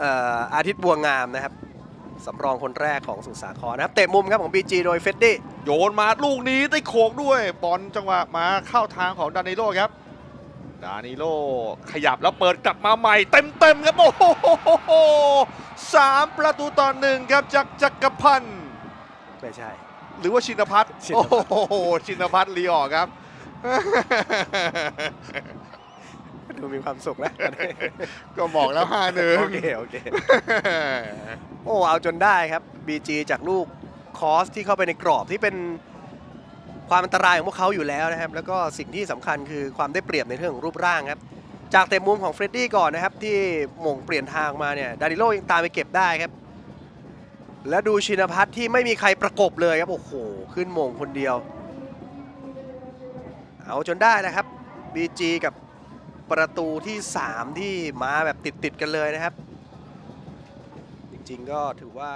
เอ่ออาทิตย์บัวงามนะครับสำรองคนแรกของสมุทรสาครนะครับ เตะมุมครับของ BG โดยเฟดดี้โยนมาลูกนี้ได้โขกด้วยบอลจังหวะมาเข้าทางของดานิโลครับ ดานิโลขยับแล้วเปิดกลับมาใหม่เต็มเต็มๆครับโอ้โหสามประตูต่อหนึ่งครับจากจักรพันธ์ไม่ใช่ หรือว่าชินพัฒน์ชินโอ้ภัทรโหชินพัฒน์ลีออกครับ ดูมีความสุขแล้ว ก็บอกแล้วห้าหนึ่งโอเคโอเค โอ้ เอาจนได้ครับ BG จากลูกคอสที่เข้าไปในกรอบที่เป็นความอันตรายของพวกเขาอยู่แล้วนะครับ แล้วก็สิ่งที่สำคัญคือความได้เปรียบในเรื่องของรูปร่างครับ จากเตะมุมของเฟรดดี้ก่อนนะครับ ที่หม่งเปลี่ยนทางมาเนี่ยดาริโลยังตามไปเก็บได้ครับ แล้วดูชินพัฒน์ที่ไม่มีใครประกบเลยครับ โอ้โห ขึ้นหม่งคนเดียว เอาจนได้นะครับ BG กับ ประตูที่ 3 ที่มาแบบติด ๆ กันเลยนะครับ จริง ๆ ก็ถือว่า